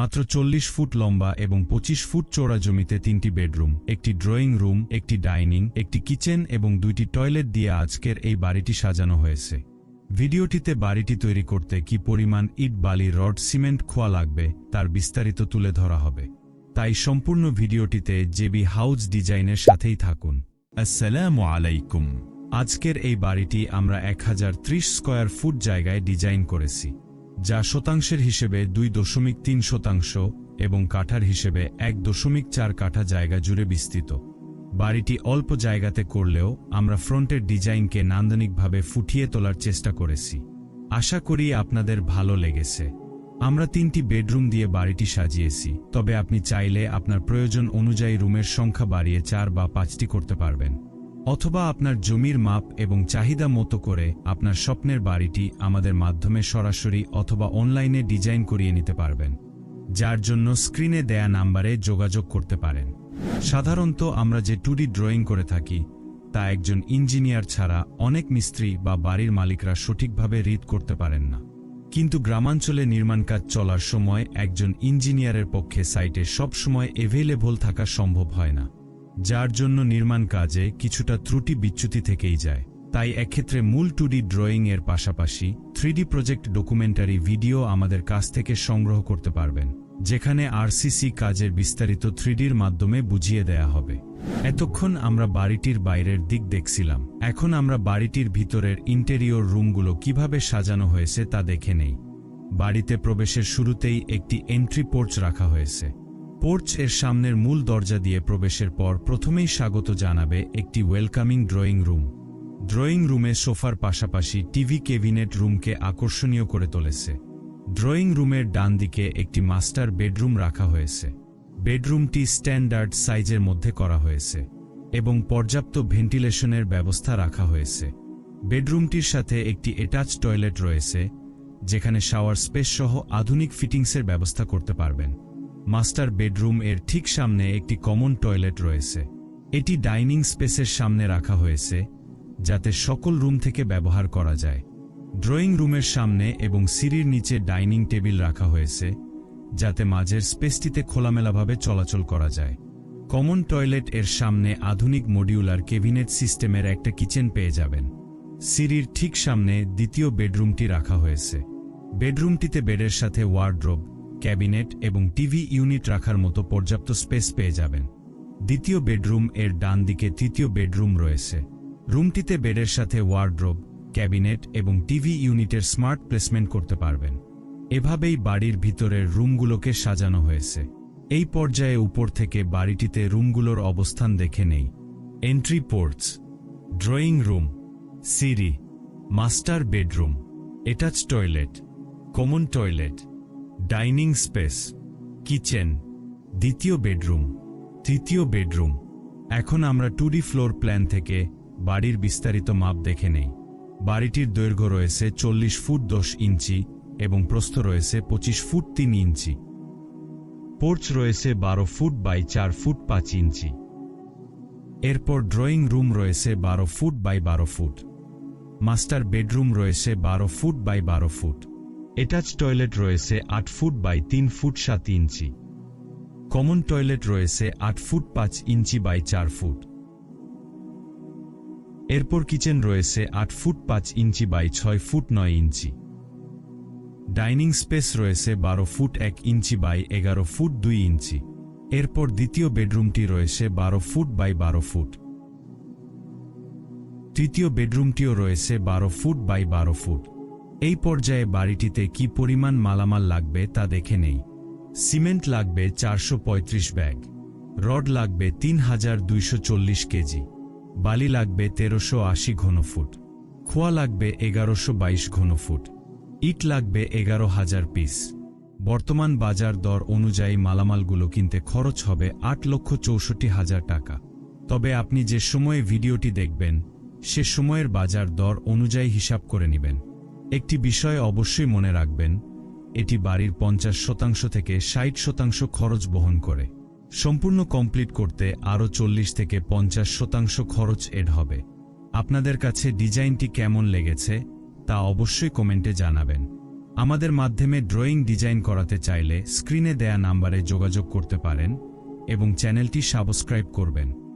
মাত্র চল্লিশ ফুট লম্বা এবং পঁচিশ ফুট চৌড়া জমিতে তিনটি বেডরুম, একটি ড্রয়িং রুম, একটি ডাইনিং, একটি কিচেন এবং দুইটি টয়লেট দিয়ে আজকের এই বাড়িটি সাজানো হয়েছে। ভিডিওটিতে বাড়িটি তৈরি করতে কি পরিমাণ ইট, বালি, রড, সিমেন্ট, খোয়া লাগবে তার বিস্তারিত তুলে ধরা হবে। তাই সম্পূর্ণ ভিডিওটিতে জেবি হাউস ডিজাইনের সাথেই থাকুন। আসসালামু আলাইকুম। আজকের এই বাড়িটি আমরা এক হাজার ত্রিশ স্কয়ার ফুট জায়গায় ডিজাইন করেছি। যা শতাংশের হিসেবে দুই দশমিক তিন শতাংশ এবং কাঠার হিসেবে এক দশমিক চার কাঠা জায়গা জুড়ে বিস্তৃত। বাড়িটি অল্প জায়গাতে করলেও আমরা ফ্রন্টের ডিজাইনকে নান্দনিকভাবে ফুটিয়ে তোলার চেষ্টা করেছি। আশা করি আপনাদের ভালো লেগেছে। আমরা তিনটি বেডরুম দিয়ে বাড়িটি সাজিয়েছি, তবে আপনি চাইলে আপনার প্রয়োজন অনুযায়ী রুমের সংখ্যা বাড়িয়ে চার বা পাঁচটি করতে পারবেন। অথবা আপনার জমির মাপ এবং চাহিদা মতো করে আপনার স্বপ্নের বাড়িটি আমাদের মাধ্যমে সরাসরি অথবা অনলাইনে ডিজাইন করিয়ে নিতে পারবেন, যার জন্য স্ক্রিনে দেয়া নাম্বারে যোগাযোগ করতে পারেন। সাধারণত আমরা যে টুডি ড্রয়িং করে থাকি, তা একজন ইঞ্জিনিয়ার ছাড়া অনেক মিস্ত্রি বা বাড়ির মালিকরা সঠিকভাবে রিড করতে পারেন না। কিন্তু গ্রামাঞ্চলে নির্মাণ কাজ চলার সময় একজন ইঞ্জিনিয়ারের পক্ষে সাইটে সবসময় এভেলেবল থাকা সম্ভব হয় না। যার জন্য নির্মাণ কাজে কিছুটা ত্রুটি বিচ্যুতি থেকেই যায়। তাই এক্ষেত্রে মূল টুডি ড্রয়িং এর পাশাপাশি থ্রিডি প্রজেক্ট ডকুমেন্টারি ভিডিও আমাদের কাছ থেকে সংগ্রহ করতে পারবেন, যেখানে আরসিসি কাজের বিস্তারিত থ্রিডির মাধ্যমে বুঝিয়ে দেয়া হবে। এতক্ষণ আমরা বাড়িটির বাইরের দিক দেখছিলাম। এখন আমরা বাড়িটির ভিতরের ইন্টেরিয়র রুমগুলো কীভাবে সাজানো হয়েছে তা দেখে নেই। বাড়িতে প্রবেশের শুরুতেই একটি এন্ট্রি পোর্চ রাখা হয়েছে। পোর্চ এর সামনের মূল দরজা দিয়ে প্রবেশের পর প্রথমেই স্বাগত জানাবে একটি ওয়েলকামিং ড্রয়িং রুম। ড্রয়িং রুমে সোফার পাশাপাশি টিভি কেবিনেট রুমকে আকর্ষণীয় করে তুলেছে। ড্রয়িং রুমের ডান দিকে একটি মাস্টার বেডরুম রাখা হয়েছে। বেডরুমটি স্ট্যান্ডার্ড সাইজের মধ্যে করা হয়েছে এবং পর্যাপ্ত ভেন্টিলেশনের ব্যবস্থা রাখা হয়েছে। বেডরুমটির সাথে একটি অ্যাটাচ টয়লেট রয়েছে, যেখানে শাওয়ার স্পেস সহ আধুনিক ফিটিংসের ব্যবস্থা করতে পারবেন। মাস্টার বেডরুম এর ঠিক সামনে একটি কমন টয়লেট রয়েছে। এটি ডাইনিং স্পেসের সামনে রাখা হয়েছে, যাতে সকল রুম থেকে ব্যবহার করা যায়। ড্রয়িং রুমের সামনে এবং সিঁড়ির নিচে ডাইনিং টেবিল রাখা হয়েছে, যাতে মাঝের স্পেসটিতে খোলামেলাভাবে চলাচল করা যায়। কমন টয়লেট এর সামনে আধুনিক মডিউলার কেবিনেট সিস্টেমের একটা কিচেন পেয়ে যাবেন। সিঁড়ির ঠিক সামনে দ্বিতীয় বেডরুমটি রাখা হয়েছে। বেডরুমটিতে বেডের সাথে ওয়ার্ড্রোব ক্যাবিনেট এবং টিভি ইউনিট রাখার মতো পর্যাপ্ত স্পেস পেয়ে যাবেন। দ্বিতীয় বেডরুম এর ডান দিকে তৃতীয় বেডরুম রয়েছে। রুমটিতে বেডের সাথে ওয়ার্ড্রোব, ক্যাবিনেট এবং টিভি ইউনিটের স্মার্ট প্লেসমেন্ট করতে পারবেন। এভাবেই বাড়ির ভিতরের রুমগুলোকে সাজানো হয়েছে। এই পর্যায়ে উপর থেকে বাড়িটিতে রুমগুলোর অবস্থান দেখে নেই। এন্ট্রি পোর্টস, ড্রয়িং রুম, সিঁড়ি, master bedroom attach toilet, common toilet dining space, kitchen, দ্বিতীয় বেডরুম, তৃতীয় বেডরুম। এখন আমরা টুডি ফ্লোর প্ল্যান থেকে বাড়ির বিস্তারিত মাপ দেখে নেই। বাড়িটির দৈর্ঘ্য রয়েছে চল্লিশ ফুট দশ ইঞ্চি এবং প্রস্থ রয়েছে পঁচিশ ফুট তিন ইঞ্চি। পোর্চ রয়েছে বারো ফুট বাই চার ফুট পাঁচ ইঞ্চি। এরপর ড্রয়িং রুম রয়েছে বারো ফুট বাই বারো ফুট। মাস্টার বেডরুম রয়েছে বারো ফুট বাই বারো ফুট। অ্যাটাচ টয়লেট রয়েছে আট ফুট বাই তিন ফুট সাত ইঞ্চি। কমন টয়লেট রয়েছে আট ফুট পাঁচ ইঞ্চি বাই চার ফুট। এরপর কিচেন রয়েছে আট ফুট পাঁচ ইঞ্চি বাই ছয় ফুট নয় ইঞ্চি। ডাইনিং স্পেস রয়েছে বারো ফুট এক ইঞ্চি বাই এগারো ফুট দুই ইঞ্চি। এরপর দ্বিতীয় বেডরুমটি রয়েছে বারো ফুট বাই বারো ফুট। তৃতীয় বেডরুমটিও রয়েছে বারো ফুট বাই বারো ফুট। এই পর্যায়ে বাড়িটিতে কি পরিমাণ মালামাল লাগবে তা দেখে নেই। সিমেন্ট লাগবে চারশো পঁয়ত্রিশ ব্যাগ। রড লাগবে তিন হাজার দুইশো চল্লিশ কেজি। বালি লাগবে তেরোশো আশি ঘনফুট। খোয়া লাগবে এগারোশো বাইশ ঘনফুট। ইট লাগবে এগারো হাজার পিস। বর্তমান বাজার দর অনুযায়ী মালামালগুলো কিনতে খরচ হবে আট লক্ষ চৌষট্টি হাজার টাকা। তবে আপনি যে সময়ে ভিডিওটি দেখবেন, সে সময়ের বাজার দর অনুযায়ী হিসাব করে নেবেন। একটি বিষয় অবশ্যই মনে রাখবেন, এটি বাড়ির পঞ্চাশ শতাংশ থেকে ষাট শতাংশ খরচ বহন করে। সম্পূর্ণ কমপ্লিট করতে আরও চল্লিশ থেকে পঞ্চাশ শতাংশ খরচ এড হবে। আপনাদের কাছে ডিজাইনটি কেমন লেগেছে, তা অবশ্যই কমেন্টে জানাবেন। আমাদের মাধ্যমে ড্রয়িং ডিজাইন করাতে চাইলে স্ক্রিনে দেয়া নাম্বারে যোগাযোগ করতে পারেন এবং চ্যানেলটি সাবস্ক্রাইব করবেন।